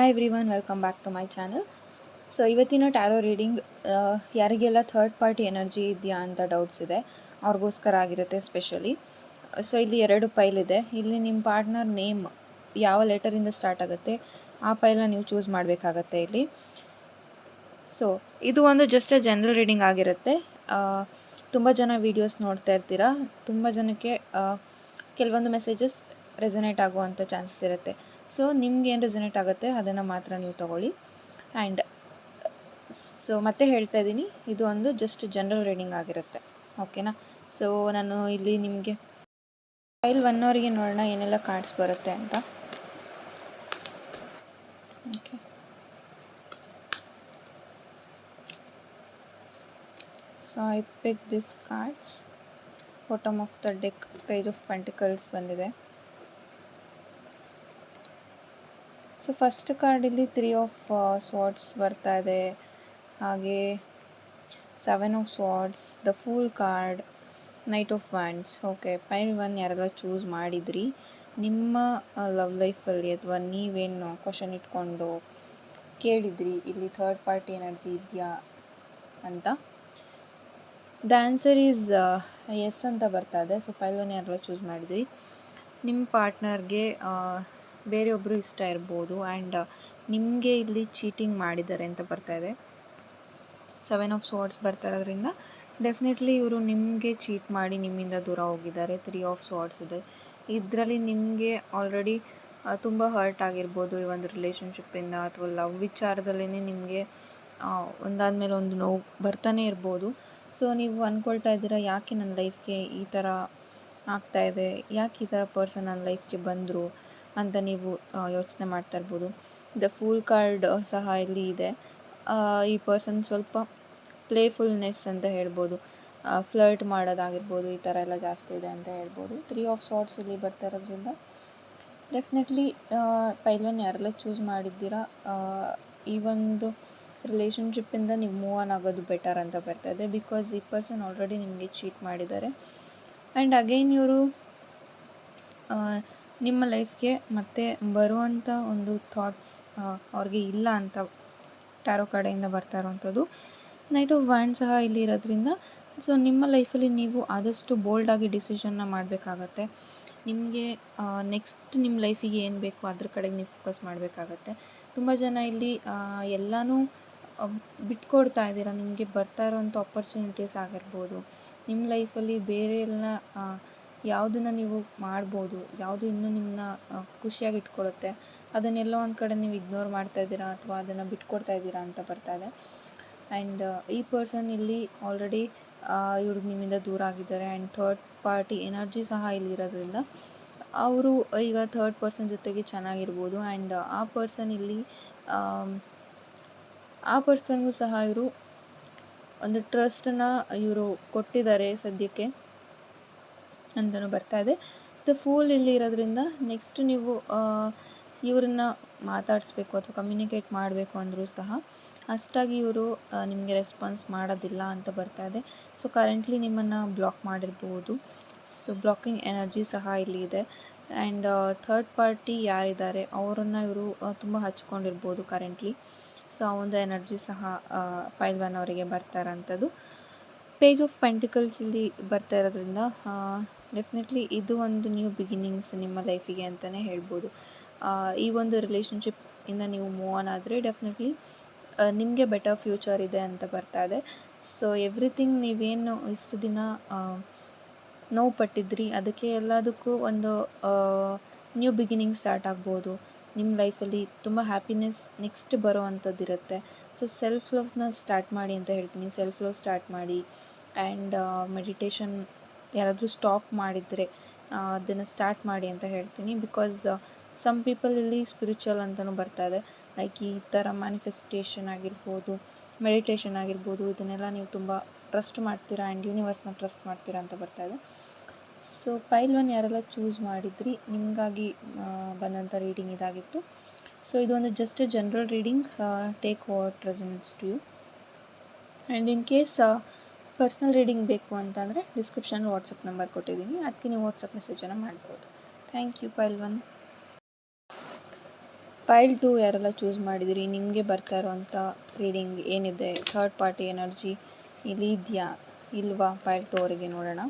Hi everyone welcome back to my channel so ಇವತ್ತಿನ tarot reading ಯಾರಿಗೆಲ್ಲ third party energy ಇದೆಯಾ ಅಂತ doubts ಇದೆ, ಅವ್ರಿಗೋಸ್ಕರ ಆಗಿರುತ್ತೆ ಸ್ಪೆಷಲಿ ಸೊ ಇಲ್ಲಿ ಎರಡು ಪೈಲ್ ಇದೆ. ಇಲ್ಲಿ ನಿಮ್ಮ ಪಾರ್ಟ್ನರ್ ನೇಮ್ ಯಾವ ಲೆಟರಿಂದ ಸ್ಟಾರ್ಟ್ ಆಗುತ್ತೆ, ಆ ಪೈಲನ್ನ ನೀವು ಚೂಸ್ ಮಾಡಬೇಕಾಗತ್ತೆ ಇಲ್ಲಿ. ಸೊ ಇದು ಒಂದು ಜಸ್ಟ್ ಜನರಲ್ ರೀಡಿಂಗ್ ಆಗಿರುತ್ತೆ. ತುಂಬ ಜನ ವೀಡಿಯೋಸ್ ನೋಡ್ತಾ ಇರ್ತೀರಾ, ತುಂಬ ಜನಕ್ಕೆ ಕೆಲವೊಂದು ಮೆಸೇಜಸ್ ರೆಸೊನೇಟ್ ಆಗುವಂಥ ಚಾನ್ಸಸ್ ಇರುತ್ತೆ. ಸೊ ನಿಮ್ಗೆ ಏನು ರೆಸೊನೇಟ್ ಆಗುತ್ತೆ, ಅದನ್ನು ಮಾತ್ರ ನೀವು ತಗೊಳ್ಳಿ. ಆ್ಯಂಡ್ ಸೊ ಮತ್ತೆ ಹೇಳ್ತಾ ಇದ್ದೀನಿ, ಇದು ಒಂದು ಜಸ್ಟ್ ಜನರಲ್ ರೀಡಿಂಗ್ ಆಗಿರುತ್ತೆ. ಓಕೆನಾ ಸೊ ನಾನು ಇಲ್ಲಿ ನಿಮಗೆ ಫೈಲ್ ಒನ್ ಅವರಿಗೆ ನೋಡೋಣ, ಏನೆಲ್ಲ ಕಾರ್ಡ್ಸ್ ಬರುತ್ತೆ ಅಂತ. Okay so I pick this cards bottom of the deck page of pentacles ಬಂದಿದೆ. ಸೊ ಫಸ್ಟ್ ಕಾರ್ಡಲ್ಲಿ ತ್ರೀ ಆಫ್ ಸ್ವಾರ್ಡ್ಸ್ ಬರ್ತಾ ಇದೆ. ಹಾಗೆ seven of swords the fool card knight of wands okay pile one ಯಾರೆಲ್ಲ choose ಮಾಡಿದ್ರಿ, ನಿಮ್ಮ love ಲೈಫಲ್ಲಿ ಅಥವಾ ನೀವೇನು ಕ್ವಶನ್ ಇಟ್ಕೊಂಡು ಕೇಳಿದ್ರಿ, ಇಲ್ಲಿ ಥರ್ಡ್ ಪಾರ್ಟಿ ಎನರ್ಜಿ ಇದೆಯಾ ಅಂತ? ದ ಆನ್ಸರ್ ಈಸ್ ಎಸ್ ಅಂತ ಬರ್ತಾ ಇದೆ. ಸೊ ಪೈಲ್ ಒನ್ ಯಾರೆಲ್ಲ ಚೂಸ್ ಮಾಡಿದ್ರಿ, ನಿಮ್ಮ ಪಾರ್ಟ್ನರ್ಗೆ ಬೇರೆಯೊಬ್ಬರು ಇಷ್ಟ ಇರ್ಬೋದು ಆ್ಯಂಡ್ ನಿಮಗೆ ಇಲ್ಲಿ ಚೀಟಿಂಗ್ ಮಾಡಿದ್ದಾರೆ ಅಂತ ಬರ್ತಾ ಇದೆ. ಸೆವೆನ್ ಆಫ್ ಸ್ವಾರ್ಡ್ಸ್ ಬರ್ತಾ ಇರೋದ್ರಿಂದ ಡೆಫಿನೆಟ್ಲಿ ಇವರು ನಿಮಗೆ ಚೀಟ್ ಮಾಡಿ ನಿಮ್ಮಿಂದ ದೂರ ಹೋಗಿದ್ದಾರೆ. ತ್ರೀ ಆಫ್ ಸ್ವಾರ್ಡ್ಸ್ ಇದೆ. ಇದರಲ್ಲಿ ನಿಮಗೆ ಆಲ್ರೆಡಿ ತುಂಬ ಹರ್ಟ್ ಆಗಿರ್ಬೋದು ಈ ಒಂದು ರಿಲೇಷನ್ಶಿಪ್ಪಿಂದ ಅಥವಾ ಲವ್ ವಿಚಾರದಲ್ಲೇ ನಿಮಗೆ ಒಂದಾದಮೇಲೆ ಒಂದು ನೋವು ಬರ್ತಾನೆ ಇರ್ಬೋದು. ಸೊ, ನೀವು ಅಂದ್ಕೊಳ್ತಾ ಇದ್ದೀರಾ, ಯಾಕೆ ನನ್ನ ಲೈಫ್ಗೆ ಈ ಥರ ಆಗ್ತಾಯಿದೆ ಯಾಕೆ ಈ ಥರ ಪರ್ಸನ್ ನನ್ನ ಲೈಫ್ಗೆ ಬಂದರು? ಅಂತ ನೀವು ಯೋಚನೆ ಮಾಡ್ತಾ ಇರ್ಬೋದು. ದ ಫೂಲ್ ಕಾರ್ಡ್ ಸಹ ಇಲ್ಲಿ ಇದೆ. ಈ ಪರ್ಸನ್ ಸ್ವಲ್ಪ ಪ್ಲೇಫುಲ್ನೆಸ್ ಅಂತ ಹೇಳ್ಬೋದು. ಫ್ಲರ್ಟ್ ಮಾಡೋದಾಗಿರ್ಬೋದು, ಈ ಥರ ಎಲ್ಲ ಜಾಸ್ತಿ ಇದೆ ಅಂತ ಹೇಳ್ಬೋದು. ತ್ರೀ ಆಫ್ ಶಾರ್ಟ್ಸ್ ಇಲ್ಲಿ ಬರ್ತಾ ಇರೋದ್ರಿಂದ ಡೆಫಿನೆಟ್ಲಿ ಪೈಲ್ವನ್ ಯಾರೆಲ್ಲ ಚೂಸ್ ಮಾಡಿದ್ದೀರಾ ಈ ಒಂದು ರಿಲೇಷನ್ಶಿಪ್ಪಿಂದ ನೀವು ಮೂವ್ ಆನ್ ಆಗೋದು ಬೆಟರ್ ಅಂತ ಬರ್ತಾ ಇದೆ. ಬಿಕಾಸ್ ಈ ಪರ್ಸನ್ ಆಲ್ರೆಡಿ ನಿಮಗೆ ಚೀಟ್ ಮಾಡಿದ್ದಾರೆ. ಆ್ಯಂಡ್ ಅಗೈನ್ ಇವರು ನಿಮ್ಮ ಲೈಫ್ಗೆ ಮತ್ತೆ ಬರುವಂಥ ಒಂದು ಥಾಟ್ಸ್ ಅವ್ರಿಗೆ ಇಲ್ಲ ಅಂತ ಟ್ಯಾರೋ ಕಡೆಯಿಂದ ಬರ್ತಾ ಇರೋವಂಥದ್ದು. ನೈಟ್ ಆಫ್ ವ್ಯಾಂಡ್ ಸಹ ಇಲ್ಲಿ ಇರೋದ್ರಿಂದ ಸೊ ನಿಮ್ಮ ಲೈಫಲ್ಲಿ ನೀವು ಆದಷ್ಟು ಬೋಲ್ಡಾಗಿ ಡಿಸಿಷನ್ನ ಮಾಡಬೇಕಾಗತ್ತೆ. ನಿಮಗೆ ನೆಕ್ಸ್ಟ್ ನಿಮ್ಮ ಲೈಫಿಗೆ ಏನು ಬೇಕು ಅದ್ರ ಕಡೆಗೆ ನೀವು ಫೋಕಸ್ ಮಾಡಬೇಕಾಗತ್ತೆ. ತುಂಬ ಜನ ಇಲ್ಲಿ ಎಲ್ಲನೂ ಬಿಟ್ಕೊಡ್ತಾ ಇದ್ದೀರಾ, ನಿಮಗೆ ಬರ್ತಾ ಇರೋವಂಥ ಆಪರ್ಚುನಿಟೀಸ್ ಆಗಿರ್ಬೋದು. ನಿಮ್ಮ ಲೈಫಲ್ಲಿ ಬೇರೆ ಎಲ್ಲ ಯಾವುದನ್ನು ನೀವು ಮಾಡ್ಬೋದು, ಯಾವುದು ಇನ್ನೂ ನಿಮ್ಮನ್ನ ಖುಷಿಯಾಗಿ ಇಟ್ಕೊಳ್ಳುತ್ತೆ ಅದನ್ನೆಲ್ಲೋ ಒಂದು ಕಡೆ ನೀವು ಇಗ್ನೋರ್ ಮಾಡ್ತಾ ಇದ್ದೀರಾ ಅಥವಾ ಅದನ್ನು ಬಿಟ್ಕೊಡ್ತಾ ಇದ್ದೀರಾ ಅಂತ ಬರ್ತಾ ಇದೆ. ಆ್ಯಂಡ್ ಈ ಪರ್ಸನ್ ಇಲ್ಲಿ ಆಲ್ರೆಡಿ ಇವ್ರಿಗೆ ನಿಮ್ಮಿಂದ ದೂರ ಆಗಿದ್ದಾರೆ ಆ್ಯಂಡ್ ಥರ್ಡ್ ಪಾರ್ಟಿ ಎನರ್ಜಿ ಸಹ ಇಲ್ಲಿ ಇರೋದ್ರಿಂದ ಅವರು ಈಗ ಥರ್ಡ್ ಪರ್ಸನ್ ಜೊತೆಗೆ ಚೆನ್ನಾಗಿರ್ಬೋದು ಆ್ಯಂಡ್ ಆ ಪರ್ಸನ್ ಇಲ್ಲಿ ಆ ಪರ್ಸನ್ಗೂ ಸಹ ಇವರು ಒಂದು ಟ್ರಸ್ಟನ್ನು ಇವರು ಕೊಟ್ಟಿದ್ದಾರೆ ಸದ್ಯಕ್ಕೆ. ಅಂತಲೂ ಬರ್ತಾ ಇದೆ. ದ ಫೂಲ್ ಇಲ್ಲಿ ಇರೋದ್ರಿಂದ ನೆಕ್ಸ್ಟ್ ನೀವು ಇವ್ರನ್ನ ಮಾತಾಡಿಸ್ಬೇಕು ಅಥವಾ ಕಮ್ಯುನಿಕೇಟ್ ಮಾಡಬೇಕು ಅಂದರೂ ಸಹ ಅಷ್ಟಾಗಿ ಇವರು ನಿಮಗೆ ರೆಸ್ಪಾನ್ಸ್ ಮಾಡೋದಿಲ್ಲ ಅಂತ ಬರ್ತಾ ಇದೆ. ಸೊ ಕರೆಂಟ್ಲಿ ನಿಮ್ಮನ್ನು ಬ್ಲಾಕ್ ಮಾಡಿರ್ಬೋದು. ಸೊ ಬ್ಲಾಕಿಂಗ್ ಎನರ್ಜಿ ಸಹ ಇಲ್ಲಿ ಇದೆ. ಆ್ಯಂಡ್ ಥರ್ಡ್ ಪಾರ್ಟಿ ಯಾರಿದ್ದಾರೆ, ಅವರನ್ನು ಇವರು ತುಂಬ ಹಚ್ಕೊಂಡಿರ್ಬೋದು ಕರೆಂಟ್ಲಿ ಸೊ ಆ ಒಂದು ಎನರ್ಜಿ ಸಹ ಪೈಲ್ವಾನ್ ಅವರಿಗೆ ಬರ್ತಾ ಇರೋಂಥದ್ದು. ಪೇಜ್ ಆಫ್ ಪೆಂಟಿಕಲ್ಸ್ ಇಲ್ಲಿ ಬರ್ತಾ ಇರೋದ್ರಿಂದ ಡೆಫಿನೆಟ್ಲಿ ಇದು ಒಂದು ನ್ಯೂ ಬಿಗಿನಿಂಗ್ಸ್ ನಿಮ್ಮ ಲೈಫಿಗೆ ಅಂತಲೇ ಹೇಳ್ಬೋದು. ಈ ಒಂದು ರಿಲೇಷನ್ಶಿಪ್ ಇಂದ ನೀವು ಮೂವ್ ಆನ್ ಆದರೆ ಡೆಫಿನೆಟ್ಲಿ ನಿಮಗೆ ಬೆಟರ್ ಫ್ಯೂಚರ್ ಇದೆ ಅಂತ ಬರ್ತಾ ಇದೆ. ಸೊ ಎವ್ರಿಥಿಂಗ್ ನೀವೇನು ಇಷ್ಟು ದಿನ ನೋವು ಪಟ್ಟಿದ್ರಿ, ಅದಕ್ಕೆ ಎಲ್ಲದಕ್ಕೂ ಒಂದು ನ್ಯೂ ಬಿಗಿನಿಂಗ್ ಸ್ಟಾರ್ಟ್ ಆಗ್ಬೋದು. ನಿಮ್ಮ ಲೈಫಲ್ಲಿ ತುಂಬ ಹ್ಯಾಪಿನೆಸ್ ನೆಕ್ಸ್ಟ್ ಬರೋ ಅಂಥದ್ದು ಇರುತ್ತೆ ಸೊ ಸೆಲ್ಫ್ ಲವ್ಸ್ನ ಸ್ಟಾರ್ಟ್ ಮಾಡಿ ಅಂತ ಹೇಳ್ತೀನಿ. ಸೆಲ್ಫ್ ಲವ್ ಸ್ಟಾರ್ಟ್ ಮಾಡಿ ಆ್ಯಂಡ್ ಮೆಡಿಟೇಷನ್ ಯಾರಾದರೂ ಸ್ಟಾಪ್ ಮಾಡಿದರೆ ಅದನ್ನು ಸ್ಟಾರ್ಟ್ ಮಾಡಿ ಅಂತ ಹೇಳ್ತೀನಿ. ಬಿಕಾಸ್ ಸಮ್ ಪೀಪಲ್ ಇಲ್ಲಿ ಸ್ಪಿರಿಚುವಲ್ ಅಂತಲೂ ಬರ್ತಾ ಇದೆ. ಲೈಕ್ ಈ ಥರ ಮ್ಯಾನಿಫೆಸ್ಟೇಷನ್ ಆಗಿರ್ಬೋದು ಮೆಡಿಟೇಷನ್ ಆಗಿರ್ಬೋದು, ಇದನ್ನೆಲ್ಲ ನೀವು ತುಂಬ ಟ್ರಸ್ಟ್ ಮಾಡ್ತೀರಾ ಆ್ಯಂಡ್ ಯೂನಿವರ್ಸ್ನ ಟ್ರಸ್ಟ್ ಮಾಡ್ತೀರಾ ಅಂತ ಬರ್ತಾ ಇದೆ. ಸೊ ಪೈಲ್ ಒನ್ ಯಾರೆಲ್ಲ ಚೂಸ್ ಮಾಡಿದ್ರಿ, ನಿಮಗಾಗಿ ಬಂದಂಥ ರೀಡಿಂಗ್ ಇದಾಗಿತ್ತು. ಸೊ ಇದೊಂದು just general reading take what resonates to you and in case personal reading ಬೇಕು ಅಂತಂದರೆ ಡಿಸ್ಕ್ರಿಪ್ಷನ್ ವಾಟ್ಸಪ್ ನಂಬರ್ ಕೊಟ್ಟಿದ್ದೀನಿ. ಅದಕ್ಕೆ ನೀವು ವಾಟ್ಸಪ್ ಮೆಸೇಜನ್ನು ಮಾಡ್ಬೋದು. Thank you pile one pile two ಯಾರೆಲ್ಲ ಚೂಸ್ ಮಾಡಿದಿರಿ? ನಿಮಗೆ ಬರ್ತಾ ಇರೋವಂಥ ರೀಡಿಂಗ್ ಏನಿದೆ? ಥರ್ಡ್ ಪಾರ್ಟಿ ಎನರ್ಜಿ ಇಲ್ಲಿ ಇದೆಯಾ ಇಲ್ವಾ? ಪೈಲ್ ಟು ಅವರಿಗೆ ನೋಡೋಣ.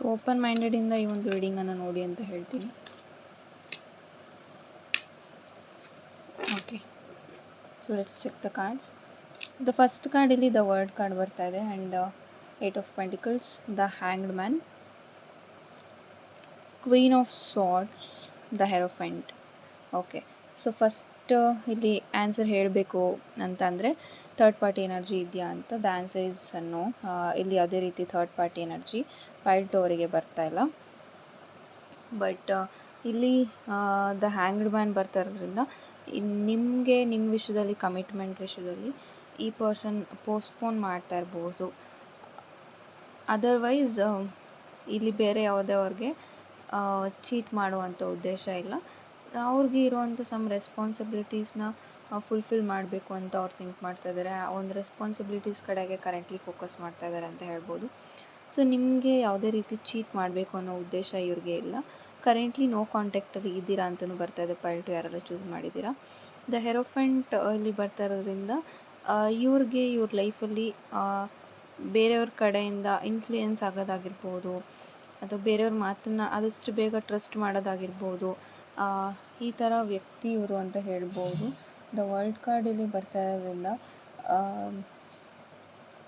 ಸೊ ಓಪನ್ ಮೈಂಡೆಡಿಂದ ಈ ಒಂದು ರೀಡಿಂಗನ್ನು ನೋಡಿ ಅಂತ ಹೇಳ್ತೀನಿ. Okay so let's check the cards the first card ಇಲ್ಲಿ ದ ವರ್ಡ್ ಕಾರ್ಡ್ ಬರ್ತಾ ಇದೆ and eight of pentacles the hanged man queen of swords the hierophant okay so first ಇಲ್ಲಿ ಆನ್ಸರ್ ಹೇಳಬೇಕು ಅಂತ ಅಂದರೆ ಥರ್ಡ್ ಪಾರ್ಟಿ ಎನರ್ಜಿ ಇದೆಯಾ ಅಂತ. The answer is ಅನ್ನು ಇಲ್ಲಿ ಯಾವುದೇ ರೀತಿ ಥರ್ಡ್ ಪಾರ್ಟಿ ಎನರ್ಜಿ ಪೈಲ್ಟು ಅವರಿಗೆ ಇಲ್ಲ. ಬಟ್ ಇಲ್ಲಿ ದ ಹ್ಯಾಂಗ್ಡ್ ಮ್ಯಾನ್ ಬರ್ತಾ ಇರೋದ್ರಿಂದ ನಿಮಗೆ ನಿಮ್ಮ ವಿಷಯದಲ್ಲಿ ಕಮಿಟ್ಮೆಂಟ್ ವಿಷಯದಲ್ಲಿ, ಈ ಪರ್ಸನ್ ಪೋಸ್ಟ್ಪೋನ್ ಮಾಡ್ತಾ ಇರ್ಬೋದು. ಅದರ್ವೈಸ್ ಇಲ್ಲಿ ಬೇರೆ ಯಾವುದೇ ಅವ್ರಿಗೆ ಚೀಟ್ ಮಾಡುವಂಥ ಉದ್ದೇಶ ಇಲ್ಲ. ಅವ್ರಿಗೆ ಇರುವಂಥ ಸಮ್ ರೆಸ್ಪಾನ್ಸಿಬಿಲಿಟೀಸ್ನ ಫುಲ್ಫಿಲ್ ಮಾಡಬೇಕು ಅಂತ ಅವ್ರು ಥಿಂಕ್ ಮಾಡ್ತಾ ಇದ್ದಾರೆ ಒಂದು ರೆಸ್ಪಾನ್ಸಿಬಿಲಿಟೀಸ್ ಕಡೆಗೆ ಕರೆಂಟ್ಲಿ ಫೋಕಸ್ ಮಾಡ್ತಾ ಇದ್ದಾರೆ ಅಂತ ಹೇಳ್ಬೋದು. ಸೊ ನಿಮಗೆ ಯಾವುದೇ ರೀತಿ ಚೀಟ್ ಮಾಡಬೇಕು ಅನ್ನೋ ಉದ್ದೇಶ ಇವ್ರಿಗೆ ಇಲ್ಲ. ಕರೆಂಟ್ಲಿ ನೋ ಕಾಂಟ್ಯಾಕ್ಟಲ್ಲಿ ಇದ್ದೀರಾ ಅಂತಲೂ ಬರ್ತಾ ಇದೆ. ಪೈಲ್ ಟು ಯಾರೆಲ್ಲ ಚೂಸ್ ಮಾಡಿದ್ದೀರಾ? ದ ಹೆರೋಫೆಂಟ್ ಇಲ್ಲಿ ಬರ್ತಾ ಇರೋದ್ರಿಂದ ಇವ್ರಿಗೆ ಇವ್ರ ಲೈಫಲ್ಲಿ ಬೇರೆಯವ್ರ ಕಡೆಯಿಂದ ಇನ್ಫ್ಲೂಯೆನ್ಸ್ ಆಗೋದಾಗಿರ್ಬೋದು, ಅಥವಾ ಬೇರೆಯವ್ರ ಮಾತನ್ನು ಆದಷ್ಟು ಬೇಗ ಟ್ರಸ್ಟ್ ಮಾಡೋದಾಗಿರ್ಬೋದು ಈ ಥರ ವ್ಯಕ್ತಿ ಇವರು ಅಂತ ಹೇಳ್ಬೋದು. ದ ವರ್ಲ್ಡ್ ಕಾರ್ಡ್ ಇಲ್ಲಿ ಬರ್ತಾ ಇರೋದ್ರಿಂದ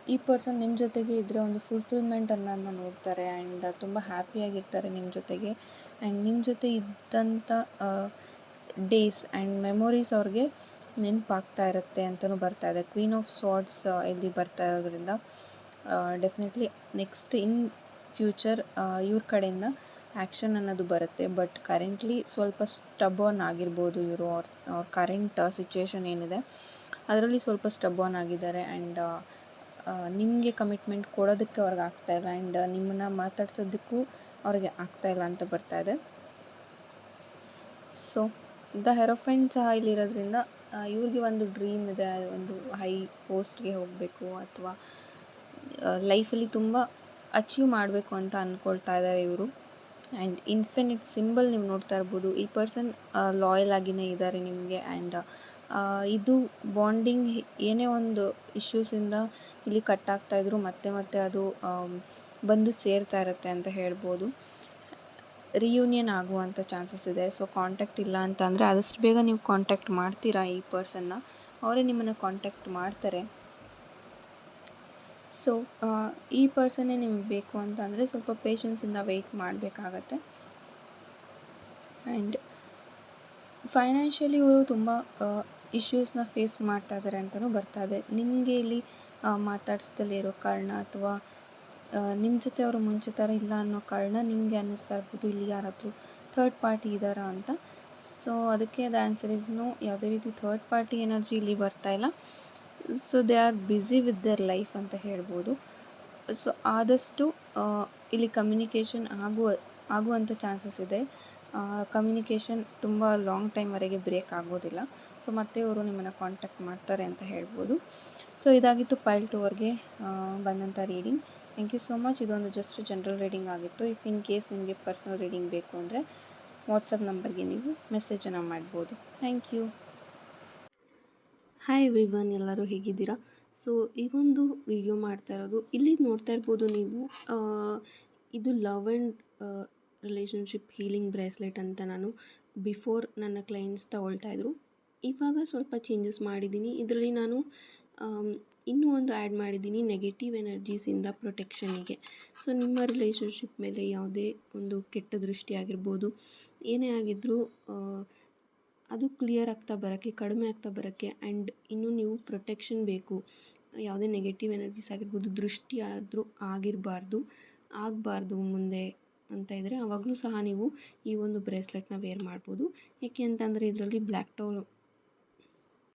ಈ ಪರ್ಸನ್ ನಿಮ್ಮ ಜೊತೆಗೆ ಇದ್ದರೆ ಒಂದು ಫುಲ್ಫಿಲ್ಮೆಂಟ್ ಅನ್ನೋದನ್ನ ನೋಡ್ತಾರೆ ಆ್ಯಂಡ್ ತುಂಬ ಹ್ಯಾಪಿಯಾಗಿರ್ತಾರೆ ನಿಮ್ಮ ಜೊತೆಗೆ. ಆ್ಯಂಡ್ ನಿಮ್ಮ ಜೊತೆ ಇದ್ದಂಥ ಡೇಸ್ ಆ್ಯಂಡ್ ಮೆಮೊರೀಸ್ ಅವ್ರಿಗೆ ನೆನಪಾಗ್ತಾ ಇರುತ್ತೆ ಅಂತಲೂ ಬರ್ತಾ ಇದೆ. ಕ್ವೀನ್ ಆಫ್ ಸಾರ್ಟ್ಸ್ ಇಲ್ಲಿ ಬರ್ತಾ ಇರೋದ್ರಿಂದ ಡೆಫಿನೆಟ್ಲಿ ನೆಕ್ಸ್ಟ್ ಇನ್ ಫ್ಯೂಚರ್ ಇವ್ರ ಕಡೆಯಿಂದ ಆ್ಯಕ್ಷನ್ ಅನ್ನೋದು ಬರುತ್ತೆ. ಬಟ್ ಕರೆಂಟ್ಲಿ ಸ್ವಲ್ಪ ಸ್ಟಬರ್ನ್ ಆಗಿರ್ಬೋದು ಇವರು ಅವ್ರ ಕರೆಂಟ್ ಸಿಚುವೇಶನ್ ಏನಿದೆ. ಅದರಲ್ಲಿ ಸ್ವಲ್ಪ ಸ್ಟಬರ್ನ್ ಆಗಿದ್ದಾರೆ ಆ್ಯಂಡ್ ನಿಮಗೆ ಕಮಿಟ್ಮೆಂಟ್ ಕೊಡೋದಕ್ಕೆ ಅವ್ರಿಗೆ ಆಗ್ತಾಯಿಲ್ಲ ಆ್ಯಂಡ್ ನಿಮ್ಮನ್ನು ಮಾತಾಡ್ಸೋದಕ್ಕೂ ಅವ್ರಿಗೆ ಇಲ್ಲ ಅಂತ ಬರ್ತಾ ಇದೆ. ಸೊ ದ ಹೆರೋಫೈನ್ ಸಹ ಇಲ್ಲಿರೋದ್ರಿಂದ ಇವ್ರಿಗೆ ಒಂದು ಡ್ರೀಮ್ ಇದೆ, ಒಂದು ಹೈ ಪೋಸ್ಟ್ಗೆ ಹೋಗಬೇಕು ಅಥವಾ ಲೈಫಲ್ಲಿ ತುಂಬ ಅಚೀವ್ ಮಾಡಬೇಕು ಅಂತ ಅಂದ್ಕೊಳ್ತಾ ಇದ್ದಾರೆ ಇವರು. ಆ್ಯಂಡ್ ಇನ್ಫಿನಿಟ್ ಸಿಂಬಲ್ ನೀವು ನೋಡ್ತಾ ಇರ್ಬೋದು. ಈ ಪರ್ಸನ್ ಲಾಯಲ್ ಆಗಿನೇ ಇದ್ದಾರೆ ನಿಮಗೆ ಆ್ಯಂಡ್ ಇದು ಬಾಂಡಿಂಗ್ ಏನೇ ಒಂದು ಇಶ್ಯೂಸಿಂದ ಇಲ್ಲಿ ಕಟ್ ಆಗ್ತಾಯಿದ್ರು ಮತ್ತೆ ಮತ್ತೆ ಅದು ಬಂದು ಸೇರ್ತಾ ಇರುತ್ತೆ ಅಂತ ಹೇಳ್ಬೋದು. ರಿಯೂನಿಯನ್ ಆಗುವಂಥ ಚಾನ್ಸಸ್ ಇದೆ. ಸೊ ಕಾಂಟ್ಯಾಕ್ಟ್ ಇಲ್ಲ ಅಂತಂದರೆ ಆದಷ್ಟು ಬೇಗ ನೀವು ಕಾಂಟ್ಯಾಕ್ಟ್ ಮಾಡ್ತೀರಾ ಈ ಪರ್ಸನ್ನ ಅವರೇ ನಿಮ್ಮನ್ನು ಕಾಂಟ್ಯಾಕ್ಟ್ ಮಾಡ್ತಾರೆ. ಸೊ ಈ ಪರ್ಸನ್ನೇ ನಿಮಗೆ ಬೇಕು ಅಂತ ಅಂದರೆ ಸ್ವಲ್ಪ ಪೇಷನ್ಸಿಂದ ವೆಯ್ಟ್ ಮಾಡಬೇಕಾಗತ್ತೆ. ಆ್ಯಂಡ್ ಫೈನಾನ್ಷಿಯಲಿ ಇವರು ತುಂಬ ಇಶ್ಯೂಸ್ನ ಫೇಸ್ ಮಾಡ್ತಾ ಇದ್ದಾರೆ ಅಂತಲೂ ಬರ್ತಾ ಇದೆ. ನಿಮಗೆ ಇಲ್ಲಿ ಮಾತಾಡಿಸ್ದಲೇ ಇರೋ ಕಾರಣ ಅಥವಾ ನಿಮ್ಮ ಜೊತೆ ಅವರು ಮುಂಚೆ ಥರ ಇಲ್ಲ ಅನ್ನೋ ಕಾರಣ ನಿಮಗೆ ಅನ್ನಿಸ್ತಾ ಇರ್ಬೋದು, ಇಲ್ಲಿ ಯಾರಾದರೂ ಥರ್ಡ್ ಪಾರ್ಟಿ ಇದ್ದಾರಾ ಅಂತ. ಸೊ ಅದಕ್ಕೆ ದ ಆನ್ಸರ್ ಇಸ್ ನೋ ಯಾವುದೇ ರೀತಿ ಥರ್ಡ್ ಪಾರ್ಟಿ ಎನರ್ಜಿ ಇಲ್ಲಿ ಬರ್ತಾ ಇಲ್ಲ. So they are busy with their life ಅಂತ ಹೇಳ್ಬೋದು. ಸೊ ಆದಷ್ಟು ಇಲ್ಲಿ ಕಮ್ಯುನಿಕೇಷನ್ ಆಗುವ ಆಗುವಂಥ ಚಾನ್ಸಸ್ ಇದೆ. ಕಮ್ಯುನಿಕೇಷನ್ ತುಂಬ ಲಾಂಗ್ ಟೈಮ್ವರೆಗೆ ಬ್ರೇಕ್ ಆಗೋದಿಲ್ಲ. ಸೊ ಮತ್ತೆ ಅವರು ನಿಮ್ಮನ್ನು ಕಾಂಟ್ಯಾಕ್ಟ್ ಮಾಡ್ತಾರೆ ಅಂತ ಹೇಳ್ಬೋದು. ಸೊ ಇದಾಗಿತ್ತು ಪೈಲ್ ಟು ಅವ್ರಿಗೆ ಬಂದಂಥ reading thank you so much ಇದೊಂದು ಜಸ್ಟ್ ಜನರಲ್ ರೀಡಿಂಗ್ ಆಗಿತ್ತು. ಇಫ್ ಇನ್ ಕೇಸ್ ನಿಮಗೆ ಪರ್ಸ್ನಲ್ ರೀಡಿಂಗ್ ಬೇಕು ಅಂದರೆ ವಾಟ್ಸಪ್ ನಂಬರ್ಗೆ ನೀವು ಮೆಸೇಜನ್ನು ಮಾಡ್ಬೋದು. ಥ್ಯಾಂಕ್ ಯು ಹಾಯ್ ಎವ್ರಿವನ್ ಎಲ್ಲರೂ ಹೇಗಿದ್ದೀರಾ? ಸೊ ಈ ಒಂದು ವಿಡಿಯೋ ಮಾಡ್ತಾ ಇರೋದು, ಇಲ್ಲಿ ನೋಡ್ತಾ ಇರ್ಬೋದು ನೀವು ಇದು love and relationship healing bracelet ಅಂತ ನಾನು ಬಿಫೋರ್ ನನ್ನ ಕ್ಲೈಂಟ್ಸ್ ತಗೊಳ್ತಾಯಿದ್ರು ಇವಾಗ ಸ್ವಲ್ಪ ಚೇಂಜಸ್ ಮಾಡಿದ್ದೀನಿ. ಇದರಲ್ಲಿ ನಾನು ಇನ್ನೂ ಒಂದು ಆ್ಯಡ್ ಮಾಡಿದ್ದೀನಿ ನೆಗೆಟಿವ್ ಎನರ್ಜೀಸಿಂದ ಪ್ರೊಟೆಕ್ಷನ್ನಿಗೆ ಸೊ ನಿಮ್ಮ ರಿಲೇಷನ್ಶಿಪ್ ಮೇಲೆ ಯಾವುದೇ ಒಂದು ಕೆಟ್ಟ ದೃಷ್ಟಿ ಆಗಿರ್ಬೋದು, ಏನೇ ಆಗಿದ್ದರೂ ಅದು ಕ್ಲಿಯರ್ ಆಗ್ತಾ ಬರೋಕ್ಕೆ, ಕಡಿಮೆ ಆಗ್ತಾ ಬರೋಕ್ಕೆ ಆ್ಯಂಡ್ ಇನ್ನೂ ನೀವು ಪ್ರೊಟೆಕ್ಷನ್ ಬೇಕು. ಯಾವುದೇ ನೆಗೆಟಿವ್ ಎನರ್ಜೀಸ್ ಆಗಿರ್ಬೋದು, ದೃಷ್ಟಿ ಆದರೂ ಆಗಿರಬಾರ್ದು, ಆಗಬಾರ್ದು ಮುಂದೆ ಅಂತ ಇದ್ದರೆ ಆವಾಗಲೂ ಸಹ ನೀವು ಈ ಒಂದು ಬ್ರೇಸ್ಲೆಟ್ನ ವೇರ್ ಮಾಡ್ಬೋದು. ಏಕೆ ಅಂತಂದರೆ, ಇದರಲ್ಲಿ ಬ್ಲ್ಯಾಕ್ ಟೋನ್